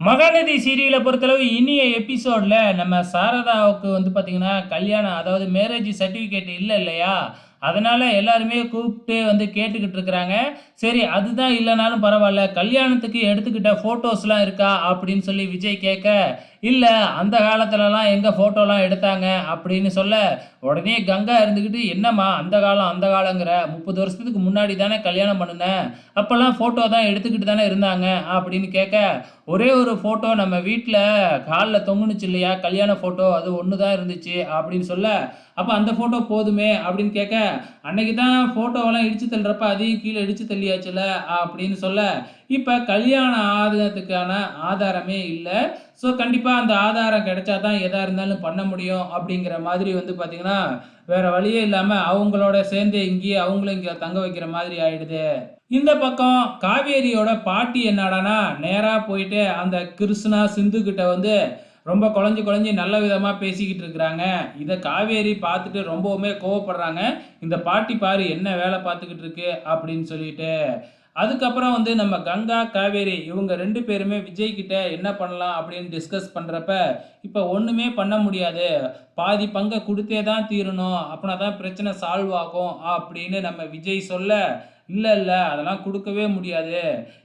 மகாநதி சீரியலை பொறுத்தளவு இனிய எபிசோடில் நம்ம சாரதாவுக்கு வந்து பார்த்திங்கன்னா கல்யாணம் அதாவது மேரேஜ் சர்டிஃபிகேட் இல்லை இல்லையா? அதனால் எல்லாருமே கூப்பிட்டு வந்து கேட்டுக்கிட்டு இருக்கிறாங்க. சரி அதுதான் இல்லைனாலும் பரவாயில்ல. கல்யாணத்துக்கு எடுத்துக்கிட்ட ஃபோட்டோஸ்லாம் இருக்கா அப்படின்னு சொல்லி விஜய் கேட்க இல்லை அந்த காலத்துலலாம் எங்கே ஃபோட்டோலாம் எடுத்தாங்க அப்படின்னு சொல்ல உடனே கங்கா இருந்துக்கிட்டு என்னம்மா அந்த காலம் அந்த காலங்கிற முப்பது வருஷத்துக்கு முன்னாடி தானே கல்யாணம் பண்ணினேன் அப்போல்லாம் ஃபோட்டோ தான் எடுத்துக்கிட்டு தானே இருந்தாங்க அப்படின்னு கேட்க ஒரே ஒரு ஃபோட்டோ நம்ம வீட்டில் காலில் தொங்குனுச்சு இல்லையா கல்யாண ஃபோட்டோ அது ஒன்று தான் இருந்துச்சு அப்படின்னு சொல்ல அப்போ அந்த ஃபோட்டோ போதுமே அப்படின்னு கேட்க அன்னைக்கு தான் ஃபோட்டோவெல்லாம் இடித்து தள்ளுறப்ப அதையும் கீழே இடிச்சு தள்ளியாச்சுல அப்படின்னு சொல்ல இப்போ கல்யாண ஆதாரத்துக்கான ஆதாரமே இல்லை. ஸோ கண்டிப்பாக அந்த ஆதாரம் கிடைச்சா தான் எதாக இருந்தாலும் பண்ண முடியும் அப்படிங்கிற மாதிரி வந்து பார்த்திங்கன்னா வேறு வழியே இல்லாமல் அவங்களோட சேர்ந்து இங்கேயே அவங்களும் இங்கே தங்க வைக்கிற மாதிரி ஆயிடுது. இந்த பக்கம் காவேரியோட பாட்டி என்னடானா நேராக போயிட்டு அந்த கிருஷ்ணா சிந்து கிட்ட வந்து ரொம்ப குழஞ்சி குழஞ்சி நல்ல விதமாக பேசிக்கிட்டு இருக்கிறாங்க. இதை காவேரி பார்த்துட்டு ரொம்பவுமே கோவப்படுறாங்க. இந்த பாட்டி பாரு என்ன வேலை பார்த்துக்கிட்டு இருக்கு அப்படின்னு சொல்லிட்டு. அதுக்கப்புறம் வந்து நம்ம கங்கா காவேரி இவங்க ரெண்டு பேருமே விஜய் கிட்ட என்ன பண்ணலாம் அப்படின்னு டிஸ்கஸ் பண்ணுறப்ப இப்போ ஒன்றுமே பண்ண முடியாது. பாதி பங்கை கொடுத்தே தான் தீரணும். அப்படின்னா தான் பிரச்சனை சால்வ் ஆகும் அப்படின்னு நம்ம விஜய் சொல்ல இல்லை இல்லை அதெல்லாம் கொடுக்கவே முடியாது.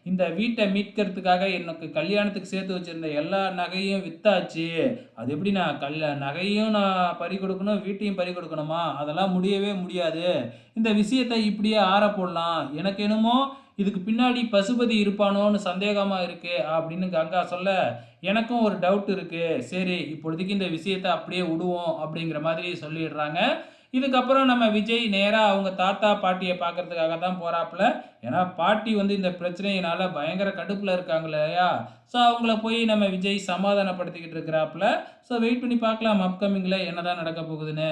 இந்த வீட்டை மீட்கிறதுக்காக எனக்கு கல்யாணத்துக்கு சேர்த்து வச்சுருந்த எல்லா நகையும் விற்றாச்சு அது எப்படி நான் கல்ல நகையும் நான் பறி கொடுக்கணும் வீட்டையும் பறி கொடுக்கணுமா? அதெல்லாம் முடியவே முடியாது. இந்த விஷயத்தை இப்படியே ஆற போடலாம். எனக்கு என்னமோ இதுக்கு பின்னாடி பசுபதி இருப்பானோன்னு சந்தேகமாக இருக்கு அப்படின்னு கங்கா சொல்ல எனக்கும் ஒரு டவுட் இருக்கு. சரி இப்பொழுதுக்கு இந்த விஷயத்தை அப்படியே விடுவோம் அப்படிங்கிற மாதிரி சொல்லிடுறாங்க. இதுக்கப்புறம் நம்ம விஜய் நேராக அவங்க தாத்தா பாட்டியை பார்க்கறதுக்காக தான் போகிறாப்புல ஏன்னா பாட்டி வந்து இந்த பிரச்சனையினால பயங்கர கடுப்பில் இருக்காங்க இல்லையா ஸோ அவங்கள போய் நம்ம விஜய் சமாதானப்படுத்திக்கிட்டு இருக்கிறாப்புல. ஸோ வெயிட் பண்ணி பார்க்கலாம் அப்கமிங்கில் என்ன தான் நடக்க போகுதுன்னு.